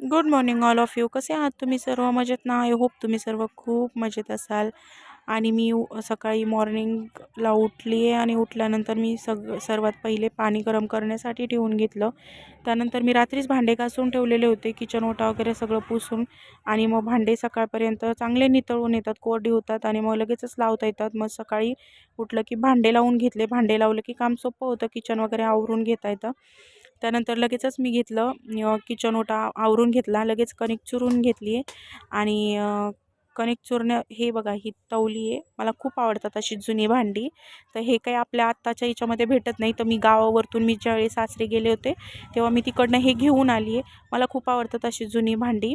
Good morning all of you कसे आहात तुम्ही सर्व? मजेत ना? आय होप तुम्ही सर्व खूप मजेत असाल. आणि मी सकाळी मॉर्निंगला उठली आहे आणि उठल्यानंतर मी सग सर्वात पहिले पाणी गरम करण्यासाठी ठेवून घेतलं. त्यानंतर मी रात्रीच भांडे घासून ठेवलेले होते किचन ओटा वगैरे सगळं पुसून. आणि मग भांडे सकाळपर्यंत चांगले नितळून येतात कोरडी होतात आणि मग लगेचच लावता येतात. मग सकाळी उठलं की भांडे लावून घेतले. भांडे लावलं की काम सोपं होतं किचन वगैरे आवरून घेता येतं. त्यानंतर लगेचच मी घेतलं. किचन ओटा आवरून घेतला. लगेच कणिक चुरून घेतली आहे. आणि कणिक चुरणं हे बघा ही तवली आहे. मला खूप आवडतात अशी जुनी भांडी. तर हे काही आपल्या आत्ताच्या याच्यामध्ये भेटत नाही. तर मी गावावरतून मी ज्यावेळी सासरे गेले होते तेव्हा मी तिकडनं हे घेऊन आली आहे. मला खूप आवडतात अशी जुनी भांडी.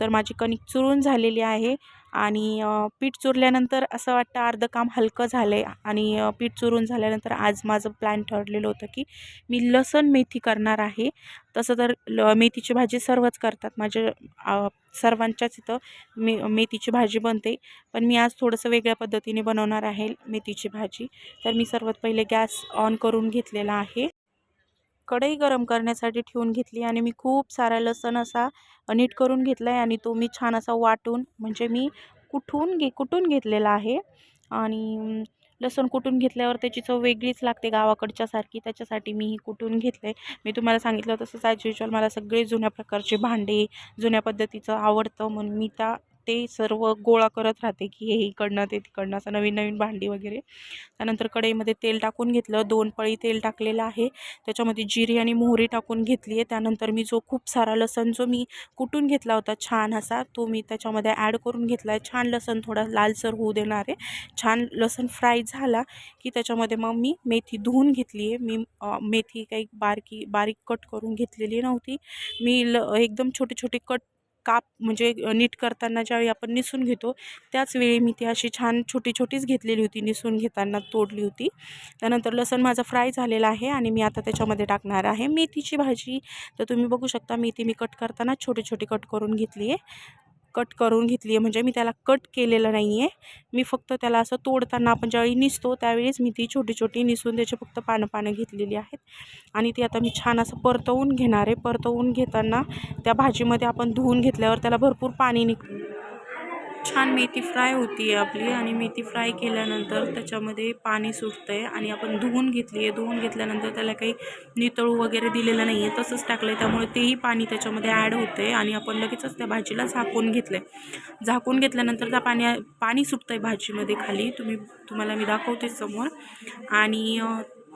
तर माझी कणिक चुरून झालेली आहे. आणि पीठ चुरल्यानंतर असं वाटतं अर्धं काम हलकं झालं आहे आणि पीठ चुरून झाल्यानंतर आज माझं प्लॅन ठरलेलं होतं की मी लसण मेथी करणार आहे. तसं तर ल मेथीची भाजी सर्वच करतात. माझ्या सर्वांच्याच इथं मे मेथीची भाजी बनते. पण मी आज थोडंसं वेगळ्या पद्धतीने बनवणार आहे मेथीची भाजी. तर मी सर्वात पहिले गॅस ऑन करून घेतलेला आहे. कढई गरम करण्यासाठी ठेवून घेतली आणि मी खूप सारा लसण असा नीट करून घेतला आहे आणि तो मी छान असा वाटून म्हणजे मी कुठून घे कुटून घेतलेला आहे? आणि लसूण कुटून घेतल्यावर त्याची चव वेगळीच लागते गावाकडच्यासारखी त्याच्यासाठी मी ही कुटून घेतलं आहे मी तुम्हाला सांगितलं तसंच ॲज युजल मला सगळे जुन्या प्रकारचे भांडे जुन्या पद्धतीचं आवडतं म्हणून मी त्या ते सर्व गोळा करत राहते की हे इकडनं ते तिकडनं असं नवीन नवीन भांडी वगैरे. त्यानंतर कढईमध्ये तेल टाकून घेतलं. दोन पळी तेल टाकलेलं आहे. त्याच्यामध्ये जिरी आणि मोहरी टाकून घेतली आहे. त्यानंतर मी जो खूप सारा लसण जो मी कुटून घेतला होता छान असा तो मी त्याच्यामध्ये ॲड करून घेतला आहे. छान लसण थोडा लालसर होऊ देणार आहे. छान लसण फ्राय झाला की त्याच्यामध्ये मग मी मेथी धुवून घेतली आहे. मी मेथी काही बारकी बारीक कट करून घेतलेली नव्हती. मी ल एकदम छोटे छोटे कट काप म्हणजे नीट करताना ज्यावेळी आपण निसून घेतो त्याचवेळी मी ती अशी छान छोटी छोटीच घेतलेली होती निसून घेताना तोडली होती. त्यानंतर लसण माझा फ्राय झालेला आहे आणि मी आता त्याच्यामध्ये टाकणार आहे. मेथीची भाजी तर तुम्ही बघू शकता मेथी मी कट करताना छोटे छोटे कट करून घेतली आहे. कट करून घेतली आहे. म्हणजे मी त्याला कट केलेलं नाही आहे मी फक्त त्याला असं तोडताना आपण ज्यावेळी निसतो त्यावेळीच मी ती छोटी छोटी निसून त्याचे फक्त पानं पानं घेतलेली आहेत. आणि ती आता मी छान असं परतवून घेणार आहे. परतवून घेताना त्या भाजीमध्ये आपण धुवून घेतल्यावर त्याला भरपूर पाणी निघ छान मेथी फ्राय होती आहे आपली आणि मेथी फ्राय केल्यानंतर त्याच्यामध्ये पाणी सुटतं आहे आणि आपण धुवून घेतली आहे. धुवून घेतल्यानंतर त्याला काही नितळू वगैरे दिलेलं नाही आहे तसंच टाकलं आहे त्यामुळे तेही पाणी त्याच्यामध्ये ॲड होतं आहे आणि आपण लगेचच त्या भाजीला झाकून घेतलं आहे झाकून घेतल्यानंतर त्या पाण्या पाणी सुटतं आहे भाजीमध्ये खाली. तुम्ही तुम्हाला मी दाखवते समोर. आणि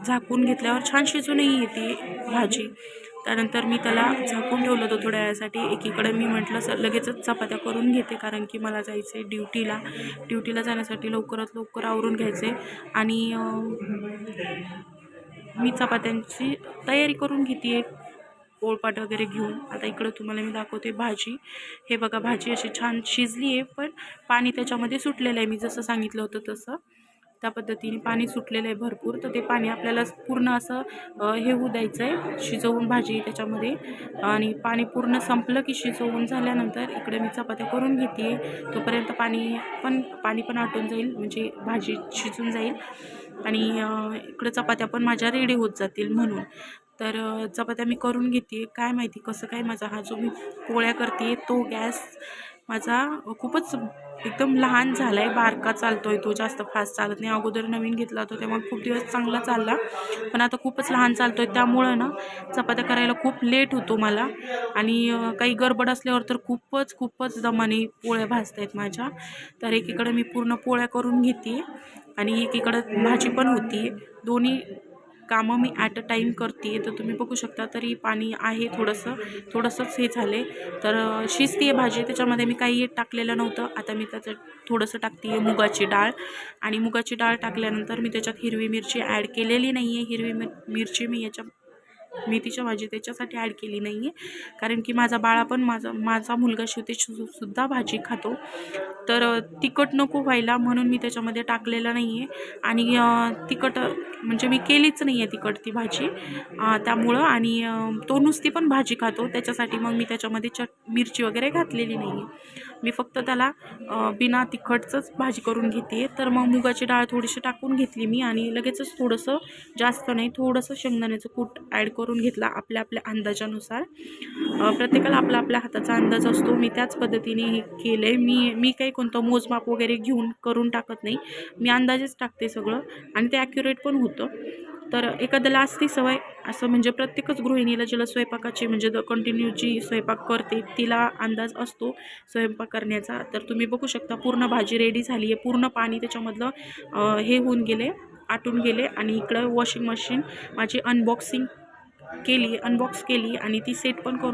झाकून घेतल्यावर छान शिजूनही येते भाजी. त्यानंतर मी त्याला झाकून ठेवलं होतं थोड्या वेळासाठी. एकीकडे मी म्हटलं सर लगेचच चपात्या करून घेते कारण की मला जायचं आहे ड्युटीला. ड्युटीला जाण्यासाठी लवकरात लवकर आवरून घ्यायचं आहे आणि मी चपात्यांची तयारी करून घेते आहे पोळपाट वगैरे घेऊन. आता इकडं तुम्हाला मी दाखवते भाजी. हे बघा भाजी अशी छान शिजली आहे पण पाणी त्याच्यामध्ये सुटलेलं आहे. मी जसं सांगितलं होतं तसं. त्या पद्धतीने पाणी सुटलेलं आहे भरपूर. तर ते पाणी आपल्याला पूर्ण असं हे होऊ द्यायचं आहे. शिजवून भाजी त्याच्यामध्ये. आणि पाणी पूर्ण संपलं की शिजवून झाल्यानंतर इकडे मी चपात्या करून घेते तोपर्यंत पाणी पण पाणी पण आटून जाईल. म्हणजे भाजी शिजून जाईल. आणि इकडं इकडे चपात्या पण माझ्या रेडी होत जातील म्हणून. तर चपात्या मी करून घेते काय माहिती कसं काय माझा हा जो मी पोळ्या करते तो गॅस माझा खूपच एकदम लहान झाला आहे बारका चालतो आहे तो जास्त फास्ट चालत नाही. अगोदर नवीन घेतला होता तेव्हा खूप दिवस चांगला चालला. पण आता खूपच लहान चालतो आहे त्यामुळं ना चपात्या करायला खूप लेट होतो मला. आणि काही गडबड असल्यावर तर खूपच खूपच दमाने पोळ्या भाजत आहेत माझ्या. तर एकीकडं मी पूर्ण पोळ्या करून घेते आणि एकीकडं भाजी पण होती. दोन्ही कामं मी ॲट अ टाईम करते तर तुम्ही बघू शकता तरी पाणी आहे थोडंसं थोडंसंच हे झाले. तर शिजती आहे भाजी त्याच्यामध्ये मी काही टाकलेलं नव्हतं. आता मी त्याचं थोडंसं टाकते आहे मुगाची डाळ. आणि मुगाची डाळ टाकल्यानंतर मी त्याच्यात हिरवी मिरची ॲड केलेली नाही आहे हिरवी मिर मिरची मी याच्या मेथीच्या भाजी त्याच्यासाठी ॲड केली नाही आहे कारण की माझा बाळा पण माझा माझा मुलगा शिवते सुद्धा भाजी खातो. तर तिखट नको व्हायला म्हणून मी त्याच्यामध्ये टाकलेलं नाही आहे आणि तिखट म्हणजे मी केलीच नाही आहे तिखट ती भाजी त्यामुळं आणि तो नुसती पण भाजी खातो. त्याच्यासाठी मग मी त्याच्यामध्ये चट मिरची वगैरे घातलेली नाही आहे मी फक्त त्याला बिना तिखटचंच भाजी करून घेते तर मग मुगाची डाळ थोडीशी टाकून घेतली मी आणि लगेचच थोडंसं जास्त नाही थोडंसं शेंगदाण्याचं कूट ॲड करून घेतला आपल्या आपल्या अंदाजानुसार. प्रत्येकाला आपला आपल्या हाताचा अंदाज असतो. मी त्याच पद्धतीने हे केलं आहे मी मी काही कोणतं मोजमाप वगैरे घेऊन करून टाकत नाही. मी अंदाजेच टाकते सगळं आणि ते ॲक्युरेट पण होतं. तर एखाद्याला असती सवय असं म्हणजे प्रत्येकच गृहिणीला जिला स्वयंपाकाची म्हणजे द कंटिन्यू जी स्वयंपाक करते तिला अंदाज असतो स्वयंपाक करण्याचा. तर तुम्ही बघू शकता पूर्ण भाजी रेडी झाली आहे. पूर्ण पाणी त्याच्यामधलं हे होऊन गेले आटून गेले आणि इकडं वॉशिंग मशीन माझी अनबॉक्सिंग केली अनबॉक्स केली आणि ती सेट पण करून